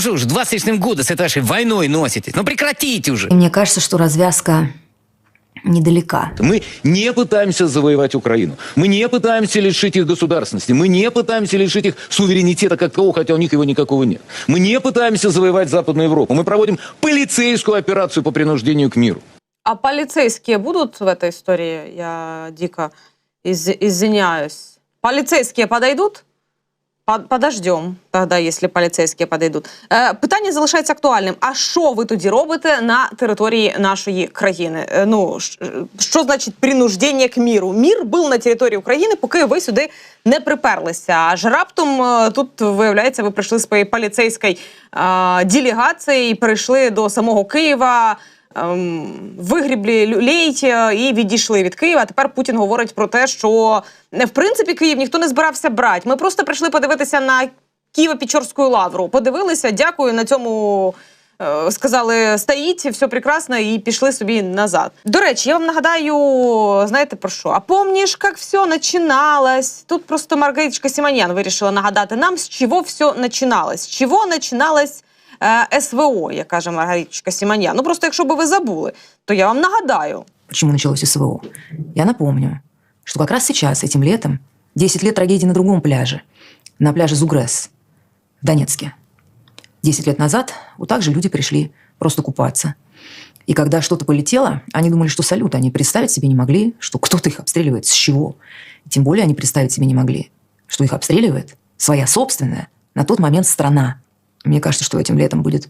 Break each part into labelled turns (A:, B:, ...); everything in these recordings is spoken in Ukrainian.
A: Ну что уж, два с лишним года с этой вашей войной носитесь. Ну прекратите уже.
B: И мне кажется, что развязка недалека.
C: Мы не пытаемся завоевать Украину. Мы не пытаемся лишить их государственности. Мы не пытаемся лишить их суверенитета как такового, хотя у них его никакого нет. Мы не пытаемся завоевать Западную Европу. Мы проводим полицейскую операцию по принуждению к миру.
D: А полицейские будут в этой истории? Я дико из- извиняюсь. Полицейские подойдут? По- Подождем тогда, якщо поліцейські підійдуть. Е, питання залишається актуальним. А що ви тоді робите на території нашої країни? Е, ну що значить принуждення к міру? Мір був на території України, поки ви сюди не приперлися. Аж раптом е, тут виявляється, ви прийшли з поліцейської е, делегації, прийшли до самого Києва. Ем, Вигріблі люлей е, і відійшли від Києва. Тепер Путін говорить про те, що е, в принципі Київ ніхто не збирався брати. Ми просто прийшли подивитися на Києво-Печорську лавру. Подивилися, дякую. На цьому е, сказали стоїть, все прекрасно, і пішли собі назад. До речі, я вам нагадаю, знаєте про що? А помніш, як все починалось? Тут просто Маргариточка Сіманян вирішила нагадати нам, з чого все починалось. З чого починалось СВО, як каже Маргариточка Сіманян. Ну просто якщо би ви забули, то я вам нагадаю.
B: Почему началось СВО? Я напомню, что как раз сейчас, этим летом, 10 лет трагедии на другом пляже, на пляже Зугрес в Донецке. 10 лет назад вот так же люди пришли просто купаться. И когда что-то полетело, они думали, что салют. Они представить себе не могли, что кто-то их обстреливает. С чего? И тем более они представить себе не могли, что их обстреливает своя собственная на тот момент страна. Мне кажется, что этим летом будет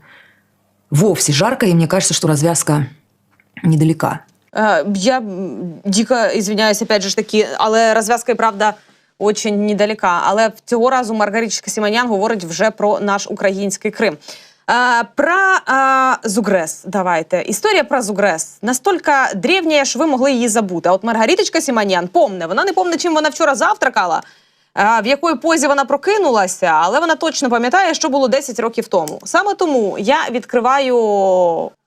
B: вовсе жарко, и мне кажется, что развязка недалека.
D: Е, Я дико извиняюсь, опять же таки, але розв'язка і правда очень недалека. Але цього разу Маргариточка Сіманян говорить вже про наш український Крим. Е, Про е, Зугрес давайте. Історія про Зугрес настільки древня, що ви могли її забути. А от Маргариточка Сіманян помне, вона не помне, чим вона вчора завтракала, в якої позі вона прокинулася, але вона точно пам'ятає, що було 10 років тому. Саме тому я відкриваю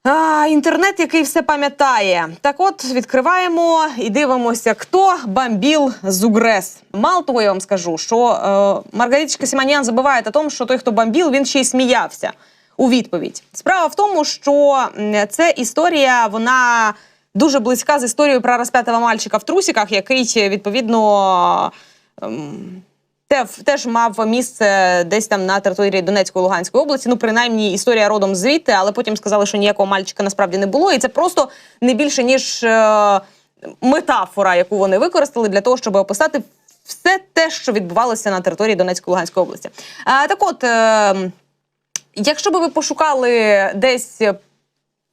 D: а, інтернет, який все пам'ятає. Так от відкриваємо і дивимося, хто бомбив Зугрес. Мало того, я вам скажу, що е, Маргариточка Сіманян забуває о тому, що той, хто бомбив, він ще й сміявся у відповідь. Справа в тому, що ця історія, вона дуже близька з історією про розп'ятого мальчика в трусиках, який відповідно. Ем, теж мав місце десь там на території Донецької Луганської області. Ну, принаймні, історія родом звідти, але потім сказали, що ніякого мальчика насправді не було. І це просто не більше ніж е, метафора, яку вони використали для того, щоб описати все те, що відбувалося на території Донецької Луганської області. А, так от, е, якщо би ви пошукали десь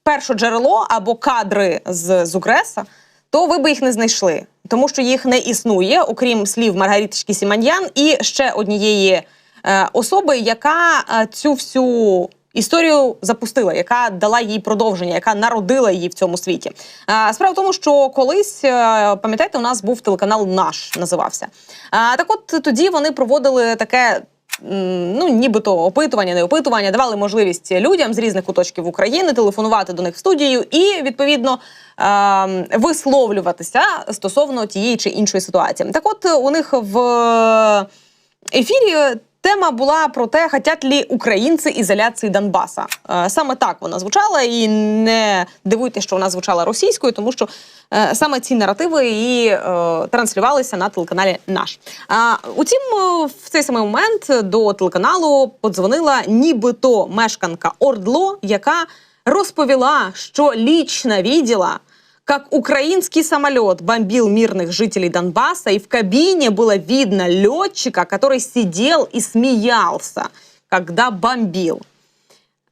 D: перше джерело або кадри з Зугреса, то ви би їх не знайшли, тому що їх не існує, окрім слів Маргариточки Сіманьян і ще однієї е, особи, яка е, цю всю історію запустила, яка дала їй продовження, яка народила її в цьому світі. Е, справа в тому, що колись, е, пам'ятаєте, у нас був телеканал Наш називався. Е, так от тоді вони проводили таке ну, нібито опитування, не опитування, давали можливість людям з різних куточків України телефонувати до них в студію і відповідно ем, висловлюватися стосовно тієї чи іншої ситуації. Так, от у них в ефірі. Тема була про те, хотять ли українці ізоляції Донбаса. Е, Саме так вона звучала, і не дивуйте, що вона звучала російською, тому що е, саме ці наративи і е, транслювалися на телеканалі Наш. А утім, е, в цей самий момент до телеканалу подзвонила нібито мешканка Ордло, яка розповіла, що лічно видела, как украинский самолет бомбил мирных жителей Донбасса, и в кабине было видно летчика, который сидел и смеялся, когда бомбил.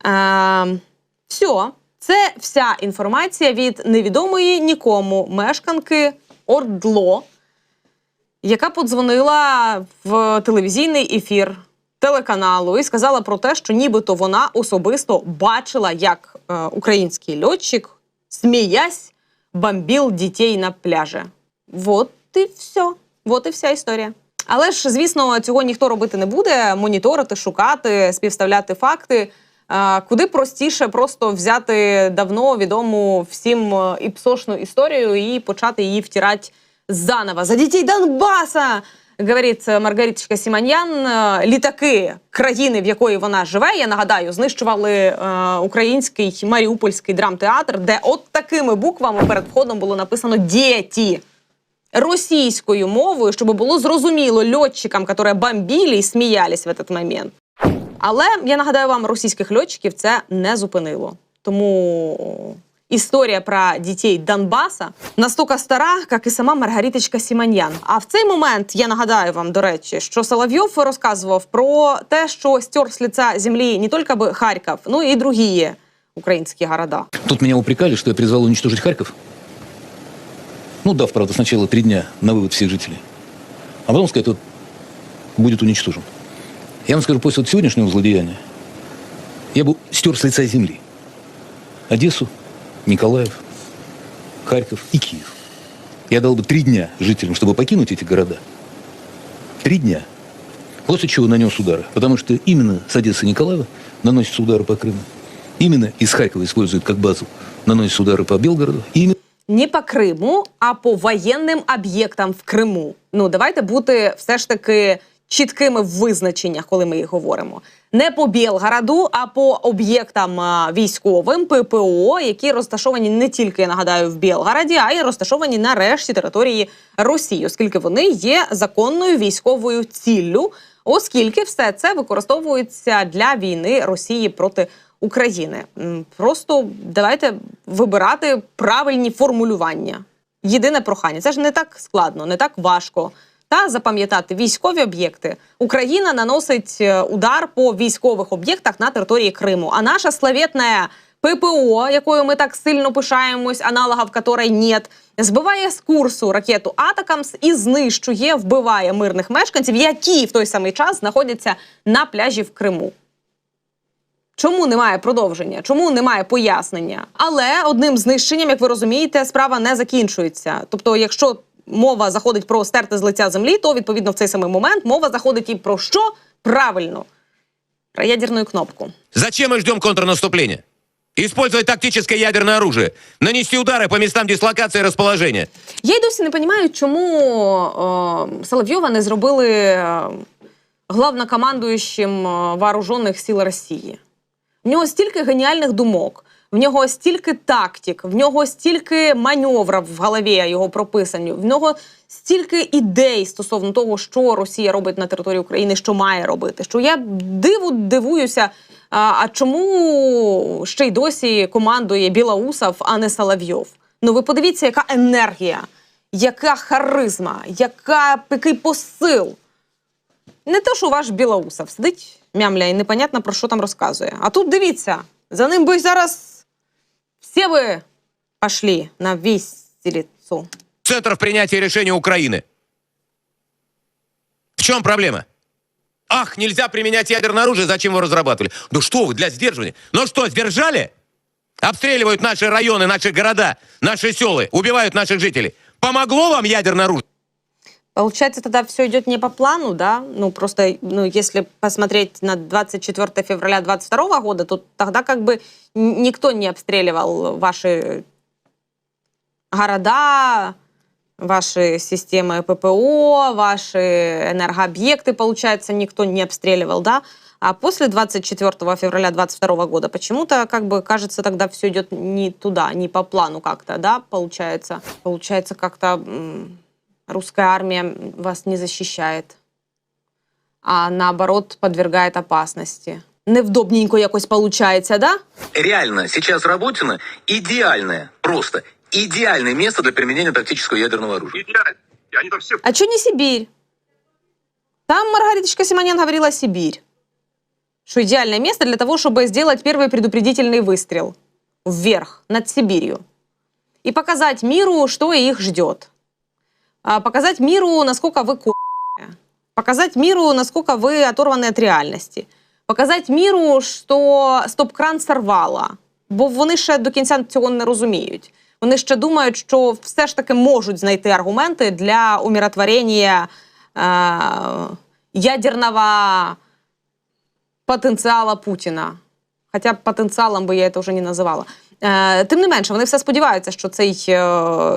D: Ем, все, це вся інформація від невідомої нікому мешканки Ордло, яка подзвонила в телевізійний ефір телеканалу і сказала про те, що нібито вона особисто бачила, як е, український льотчик, сміясь, бомбив дітей на пляже. Вот і все. Вот і вся історія. Але ж, звісно, цього ніхто робити не буде: моніторити, шукати, співставляти факти. Куди простіше просто взяти давно відому всім е, іпсошну історію і почати її втирати заново. За дітей Донбаса! Говорить е, Маргариточка Сіманьян, е, літаки країни, в якої вона живе, я нагадаю, знищували е, український Маріупольський драмтеатр, де от такими буквами перед входом було написано «Діті» російською мовою, щоб було зрозуміло льотчикам, які бомбили і сміялись в цей момент. Але я нагадаю вам, російських льотчиків це не зупинило. Тому історія про дітей Донбаса настільки стара, як і сама Маргариточка Сіманьян. А в цей момент я нагадаю вам, до речі, що Соловйов розказував про те, що стер з лиця землі не тільки би Харків, ну і другі українські города.
C: Тут меня упрекали, что я призвал уничтожить Харьков. Ну, дав, правда, сначала три дня на вывод всех жителей. А потом сказать, вот, будет уничтожен. Я вам скажу, после вот сегодняшнего злодеяния я бы стер с лица земли Одессу, Николаев, Харьков и Киев. Я дал бы три дня жителям, чтобы покинуть эти города. Три дня. После чего нанес удары. Потому что именно с Одессы и Николаева наносятся удары по Крыму. Именно из Харькова используют как базу, наносятся удары по Белгороду. И именно
D: не по Криму, а по воєнним об'єктам в Криму. Ну давайте бути все ж таки чіткими в визначеннях, коли ми їх говоримо. Не по Білгороду, а по об'єктам військовим ППО, які розташовані не тільки я нагадаю в Білгороді, а й розташовані на решті території Росії, оскільки вони є законною військовою ціллю, оскільки все це використовується для війни Росії проти України. Просто давайте вибирати правильні формулювання. Єдине прохання. Це ж не так складно, не так важко. Та запам'ятати військові об'єкти. Україна наносить е, удар по військових об'єктах на території Криму. А наша славетна ППО, якою ми так сильно пишаємось, аналогів якої нет, збиває з курсу ракету Атакамс і знищує, вбиває мирних мешканців, які в той самий час знаходяться на пляжі в Криму. Чому немає продовження? Чому немає пояснення? Але одним знищенням, як ви розумієте, справа не закінчується. Тобто, якщо мова заходить про стерти з лиця землі, то відповідно в цей самий момент мова заходить і про що? Правильно, про ядерну кнопку.
E: Зачем мы ждем контрнаступления? Использовать тактическое ядерное оружие. Нанести удары по местам дислокации и расположения.
D: Я й досі не розумію, чому е, Соловйова не зробили е, главнокомандуючим е, вооружених сил Росії. В нього стільки геніальних думок, в нього стільки тактик, в нього стільки маневрів в голові його прописані, в нього стільки ідей стосовно того, що Росія робить на території України, що має робити. Що я диву дивуюся. А, а чому ще й досі командує Білоусов, а не Соловйов? Ну ви подивіться, яка енергія, яка харизма, яка, який посил. Не те, що ваш Білоусов сидить мямля і непонятно про що там розказує. А тут дивіться, за ним би зараз всі би пішли на віселицю.
E: Центров принятия решения Украины. В чем проблема? Ах, нельзя применять ядерное оружие, зачем его разрабатывали? Ну что вы, для сдерживания. Ну что, сдержали? Обстреливают наши районы, наши города, наши селы, убивают наших жителей. Помогло вам ядерное оружие?
D: Получается, тогда все идет не по плану, да? Ну, просто, ну, если посмотреть на 24 февраля 22 года, то тогда как бы никто не обстреливал ваши города, ваши системы ППО, ваши энергообъекты, получается, никто не обстреливал, да? А после 24 февраля 22 года почему-то, как бы, кажется, тогда все идет не туда, не по плану как-то, да, получается. Получается, как-то русская армия вас не защищает, а наоборот подвергает опасности. Невдобненько якось получается, да?
F: реально сейчас Работино идеальное, просто идеальное место для применения тактического ядерного оружия.
G: Идеально. Они там все
D: А что не Сибирь? Там Маргариточка Симонян говорила Сибирь. Что идеальное место для того, чтобы сделать первый предупредительный выстрел вверх, над Сибирью. И показать миру, что их ждет. А показать миру, насколько вы ко***е. Показать миру, насколько вы оторваны от реальності. Показати міру, що стоп-кран сорвала. Бо вони ще до кінця цього не розуміють. Вони ще думають, що все ж таки можуть знайти аргументи для умиротворення е, ядерного потенціала Путіна. Хоча потенціалом би я це вже не називала. Е, тим не менше, вони все сподіваються, що цей е,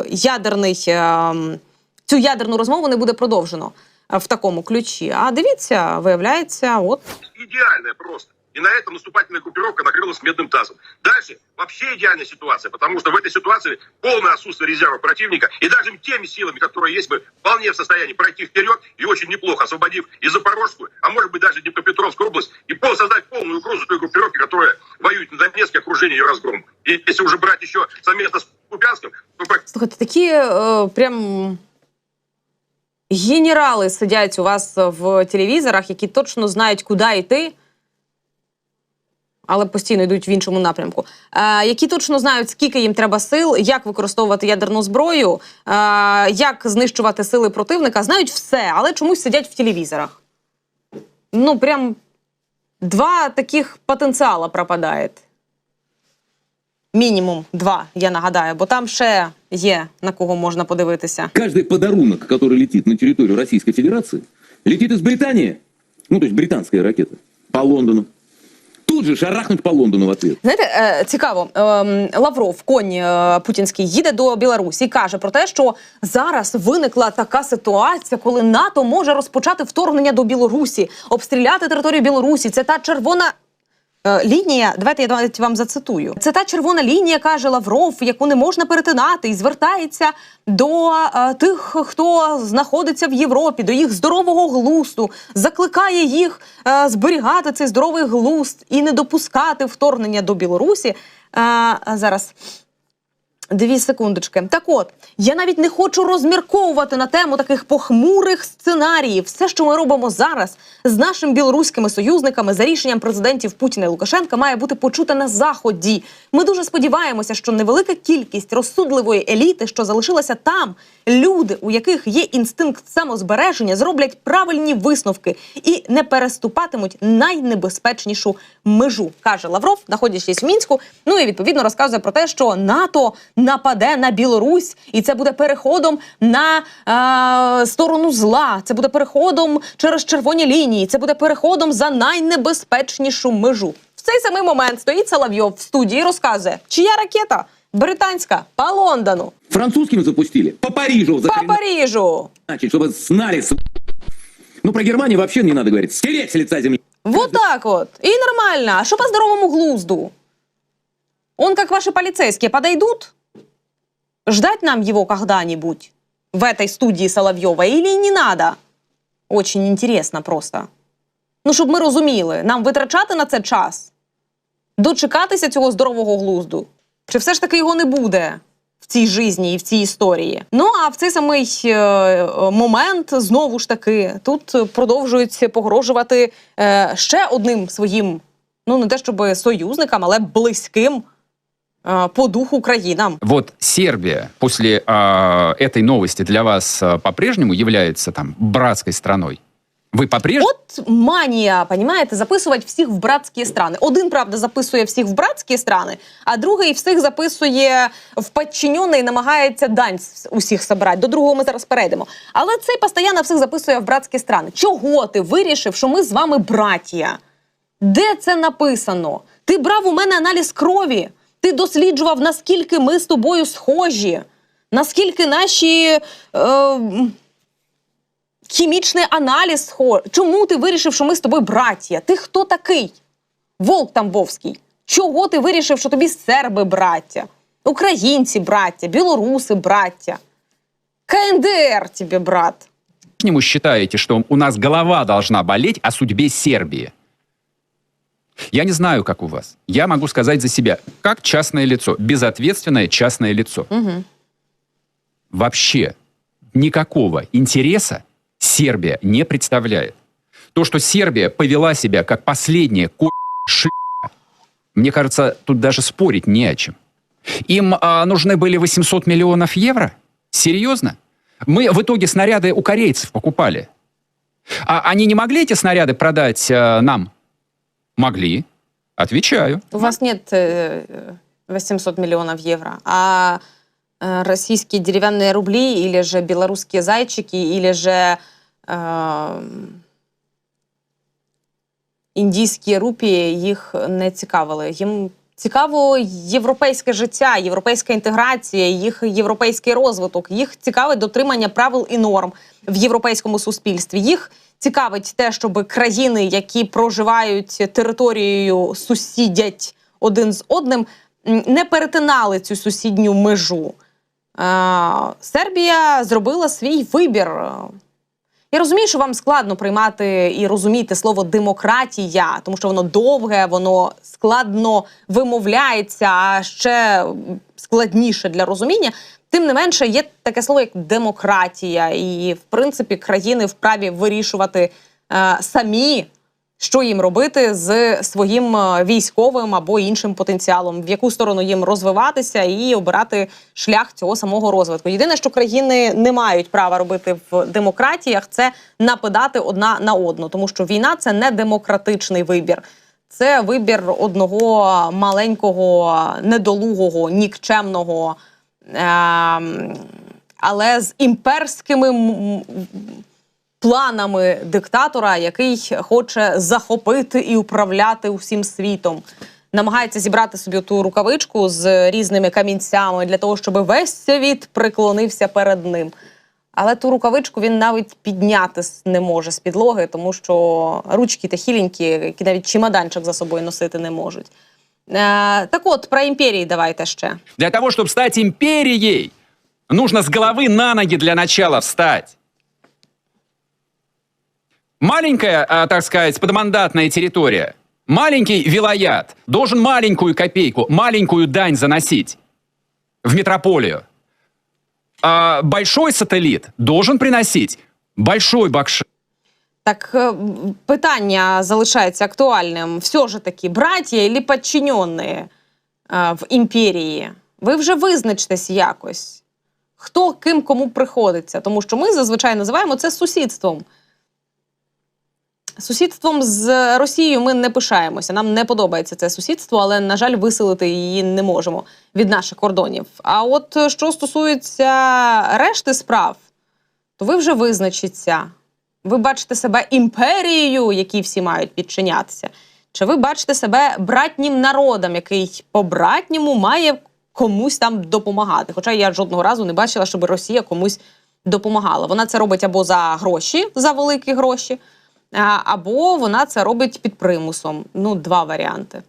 D: ядерний, е, цю ядерну розмову не буде продовжено. в такому ключі. А дивіться, виявляється, от
G: идеальная просто. И на этом наступательная группировка накрылась медным тазом. Дальше вообще идеальная ситуация, потому что в этой ситуации полное отсутствие резерва противника. И даже теми силами, которые есть, мы вполне в состоянии пройти вперед и очень неплохо, освободив и Запорожскую, а может быть даже Днепропетровскую область, и пол- создать полную угрозу той группировки, которая воюет на Донецке, окружение ее разгром. И если уже брать еще совместно с Купянском, то практически
D: слухайте, такі е, прям. Генерали сидять у вас в телевізорах, які точно знають, куди йти, але постійно йдуть в іншому напрямку. Е, які точно знають, скільки їм треба сил, як використовувати ядерну зброю, е, як знищувати сили противника, знають все, але чомусь сидять в телевізорах. Ну, прям два таких потенціала пропадає. Мінімум два, я нагадаю, бо там ще є на кого можна подивитися.
C: Каждый подарунок, который летит на территорию Российской Федерации, летит из Британии, ну, то есть британская ракета, по Лондону. Тут же шарахнуть по Лондону в ответ.
D: Знаєте, е, цікаво, ем, Лавров, конь е, путінський, їде до Білорусі і каже про те, що зараз виникла така ситуація, коли НАТО може розпочати вторгнення до Білорусі, обстріляти територію Білорусі. Це та червона. Е, Лінія, давайте я навіть вам зацитую. Це та червона лінія, каже Лавров, яку не можна перетинати, і звертається до е, тих, хто знаходиться в Європі, до їх здорового глусту, закликає їх е, зберігати цей здоровий глуст і не допускати вторгнення до Білорусі. Е, зараз Дві секундочки. Так от, я навіть не хочу розмірковувати на тему таких похмурих сценаріїв. Все, що ми робимо зараз з нашими білоруськими союзниками за рішенням президентів Путіна і Лукашенка, має бути почуте на заході. Ми дуже сподіваємося, що невелика кількість розсудливої еліти, що залишилася там, люди, у яких є інстинкт самозбереження, зроблять правильні висновки і не переступатимуть найнебезпечнішу межу, каже Лавров, знаходячись в мінську. Ну і відповідно розказує про те, що НАТО нападе на Білорусь, і це буде переходом на е, сторону зла. Це буде переходом через червоні лінії. Це буде переходом за найнебезпечнішу межу. В цей самий момент стоїть Соловйов в студії і розказує, чия ракета британська по Лондону,
C: Французским запустили, по Парижу
D: по Парижу.
C: значит, чтобы знали. Ну, про Германию вообще не надо говорить. Стереть с лица земли.
D: Вот так вот. И нормально. А что по здоровому глузду? Он, как ваши полицейские, подойдут? Ждать нам его когда-нибудь в этой студии Соловьева или не надо? Очень интересно просто. Ну, щоб ми розуміли, нам витрачати на це час, дочекатися цього здорового глузду. Чи все ж таки його не буде в цій житті і в цій історії? Ну а в цей самий е, момент знову ж таки тут продовжують погрожувати е, ще одним своїм, ну не те щоб союзникам, але близьким по духу країнам.
H: Вот Сербия после а, этой новости для вас а, по-прежнему является там братской страной? Вы по-прежнему...
D: От манія, понімаєте, записувати всіх в братські страни. Один, правда, записує всіх в братські страни, а другий всіх записує в підчинене і намагається дань усіх собрати. До другого ми зараз перейдемо. Але цей постійно всіх записує в братські страни. Чого ти вирішив, що ми з вами братія? Де це написано? Ти брав у мене аналіз крові. Ти досліджував, наскільки ми з тобою схожі, наскільки наші. Е, хімічний аналіз. Чому ти вирішив, що ми з тобою браття? Ти хто такий? Волк Тамбовський. Чого ти вирішив, що тобі серби браття, українці браття, білоруси браття? КНДР тебе брат.
H: по-прежнему считаете, что у нас голова должна болеть о судьбе Сербии? Я не знаю, как у вас. Я могу сказать за себя, как частное лицо, безответственное частное лицо.
D: Угу.
H: Вообще никакого интереса Сербия не представляет. То, что Сербия повела себя как последняя ко мне кажется, тут даже спорить не о чем. Им а, нужны были 800 миллионов евро? Серьезно? Мы в итоге снаряды у корейцев покупали. А они не могли эти снаряды продать э, нам? Могли. Отвечаю.
D: У вас нет э, 800 миллионов евро, а э, российские деревянные рубли или же белорусские зайчики, или же э, індійські рупії їх не цікавили. Їм цікаво європейське життя, європейська інтеграція, їх європейський розвиток, їх цікавить дотримання правил і норм в європейському суспільстві. Їх цікавить те, щоб країни, які проживають територією, сусідять один з одним, не перетинали цю сусідню межу. Е, Сербія зробила свій вибір. Я розумію, що вам складно приймати і розуміти слово демократія, тому що воно довге, воно складно вимовляється, а ще складніше для розуміння. Тим не менше, є таке слово як демократія, і в принципі країни вправі вирішувати е, самі, що їм робити з своїм е, військовим або іншим потенціалом, в яку сторону їм розвиватися і обирати шлях цього самого розвитку. Єдине, що країни не мають права робити в демократіях, це нападати одна на одну, тому що війна це не демократичний вибір. Це вибір одного маленького, недолугого, нікчемного, ем, але з імперськими планами диктатора, який хоче захопити і управляти усім світом. Намагається зібрати собі ту рукавичку з різними камінцями для того, щоб весь світ приклонився перед ним. Але ту рукавичку він навіть підняти не може з підлоги, тому що ручки та хіленькі, які навіть чемоданчик за собою носити не можуть. Е, так от, про імперії давайте ще.
H: Для того, чтобы стать империей, нужно с головы на ноги для начала встать. Маленькая, так сказать, подмандатная территория, маленький вилаят должен маленькую копейку, маленькую дань заносить в метрополию. А большой сателлит должен приносить большой бакши.
D: Так е, питання залишається актуальним. Все ж таки, браття і підчинені е, в імперії. Ви вже визначтесь якось, хто ким кому приходиться. Тому що ми зазвичай називаємо це сусідством. Сусідством з Росією ми не пишаємося. Нам не подобається це сусідство, але, на жаль, виселити її не можемо від наших кордонів. А от е, що стосується решти справ, то ви вже визначіться. Ви бачите себе імперією, якій всі мають підчинятися? Чи ви бачите себе братнім народом, який по-братньому має комусь там допомагати? Хоча я жодного разу не бачила, щоб Росія комусь допомагала. Вона це робить або за гроші, за великі гроші, або вона це робить під примусом. Ну, два варіанти.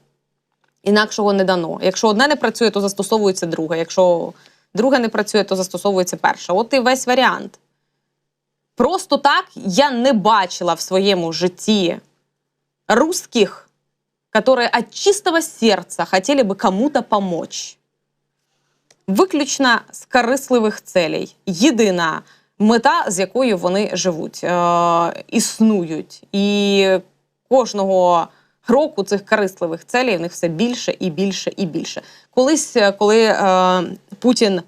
D: Інакшого не дано. Якщо одне не працює, то застосовується друге. Якщо друге не працює, то застосовується перше. От і весь варіант. Просто так я не бачила в своєму житті русских, которые от чистого сердца хотели бы кому-то помочь. Виключно з корисливих целей. Єдина мета, з якою вони живуть, е- існують. І кожного року цих корисливих целей в них все більше і більше і більше. Колись, е, коли е- Путін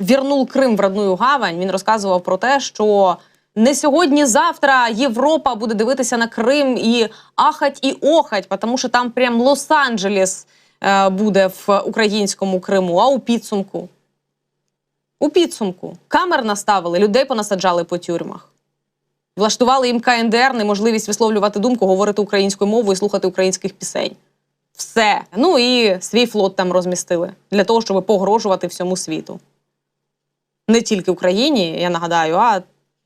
D: вірнув Крим в родную гавань, він розказував про те, що не сьогодні-завтра Європа буде дивитися на Крим і ахать і охать, тому що там прям Лос-Анджелес е, буде в українському Криму, а у підсумку. У підсумку камер наставили, людей понасаджали по тюрмах. Влаштували їм КНДР, неможливість висловлювати думку, говорити українською мовою і слухати українських пісень. Все. Ну і свій флот там розмістили для того, щоб погрожувати всьому світу. Не тільки Україні, я нагадаю, а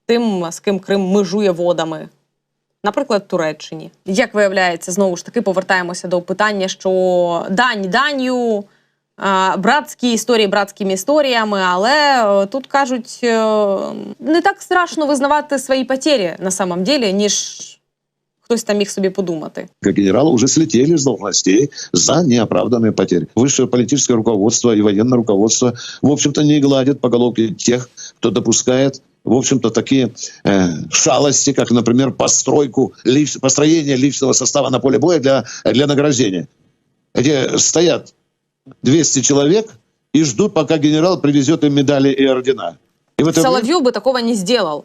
D: тим, з ким Крим межує водами. Наприклад, Туреччині. Як виявляється, знову ж таки повертаємося до питання, що дань данью, братські історії братськими історіями, але е, тут кажуть, е, не так страшно визнавати свої потері на самом деле, ніж хтось там міг собі подумати.
I: как генералы уже слетели с должностей за неоправданные потери. Высшее политическое руководство и военное руководство, в общем-то, не гладит по головке тех, кто допускает в общем-то, такие э, шалости, как, например, постройку, лич- построение личного состава на поле боя для, для награждения. Где стоят 200 человек и ждут, пока генерал привезет им медали и ордена. И в это время-
D: Соловйов би такого не зробив.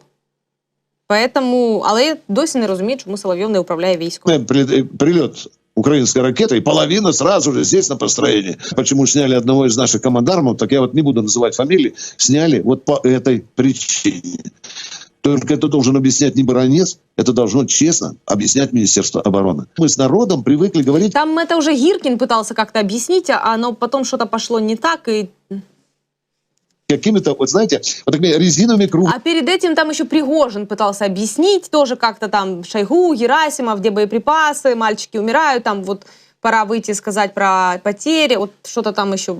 D: Поэтому, але я досі не розумію, чому Соловйов не управляє військом.
I: Э, прилет- прилет украинской ракеты, и половина сразу же здесь на построении. Почему сняли одного из наших командармов, так я вот не буду называть фамилии, сняли вот по этой причине. Только это должен объяснять не баронец, это должно честно объяснять Министерство обороны. Мы с народом привыкли говорить,
D: Там это уже Гиркин пытался как-то объяснить, а оно потом что-то пошло не так. И...
I: какими-то, вот знаете, вот такими резиновыми кругами.
D: А перед этим там еще Пригожин пытался объяснить тоже как-то там Шойгу, Герасимов, где боеприпасы, мальчики умирают, там вот пора выйти и сказать про потери, вот что-то там еще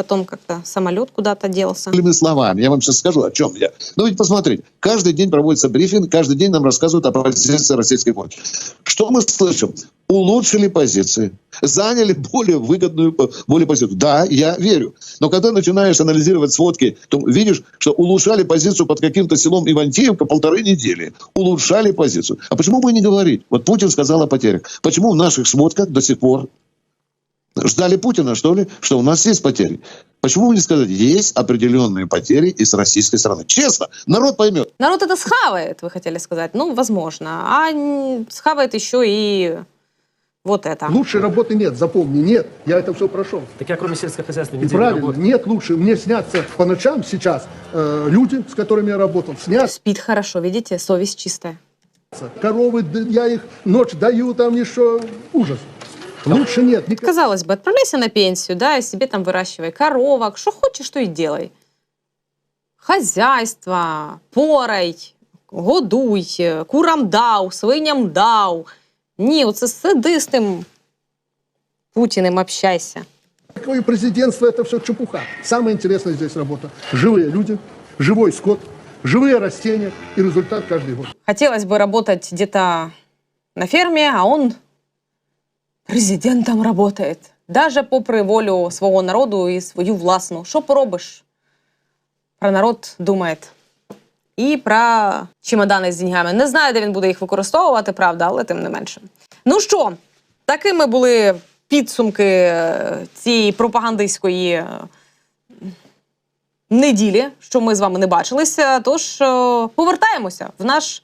D: потом как-то самолет куда-то делся.
I: Словами, я вам сейчас скажу, о чем я. Ну ведь посмотрите, каждый день проводится брифинг, каждый день нам рассказывают о позиции российской власти. Что мы слышим? Улучшили позиции, заняли более выгодную э, более позицию. Да, я верю. Но когда начинаешь анализировать сводки, то видишь, что улучшали позицию под каким-то селом Ивантеевка полторы недели. Улучшали позицию. А почему бы не говорить? Вот Путин сказал о потерях. Почему в наших сводках до сих пор Ждали Путина, что ли, что у нас есть потери. Почему бы не сказать, есть определенные потери и с российской стороны. Честно, народ поймет.
D: Народ это схавает, вы хотели сказать. Ну, возможно. А схавает еще и вот это.
J: Лучшей работы нет, запомни, нет. Я это все прошел.
K: Так я кроме сельскохозяйственной
J: И
K: неделе
J: правильно,
K: работаю.
J: нет лучше. Мне снятся по ночам сейчас э, люди, с которыми я работал, снятся.
D: Спит хорошо, видите, совесть чистая.
J: Коровы, я их ночь даю, там еще ужас. Лучше нет. никак-
D: Казалось бы, отправляйся на пенсию, да, и себе там выращивай коровок, что хочешь, то и делай. Хозяйство, порай, годуй, курам дав, свиням дав. Ні, оце сиди з тим Путіним общайся.
J: Такое президентство это все чепуха. Самое интересное здесь работа. Живые люди, живой скот, живые растения и результат каждый год.
D: Хотелось бы работать где-то на ферме, а он президентом работает. Даже попри волю свого народу і свою власну. Що поробиш? Про народ думає. І про чемодани з деньгами. Не знаю, де він буде їх використовувати, правда, але тим не менше. Ну що, такими були підсумки е, цієї пропагандистської е, неділі, що ми з вами не бачилися. Тож е, повертаємося в наш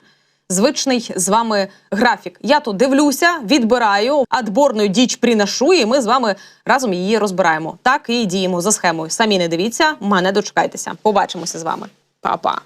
D: звичний з вами графік. Я тут дивлюся, відбираю, адборну діч приношу, і ми з вами разом її розбираємо. Так і діємо за схемою. Самі не дивіться, мене дочекайтеся. Побачимося з вами. Па-па.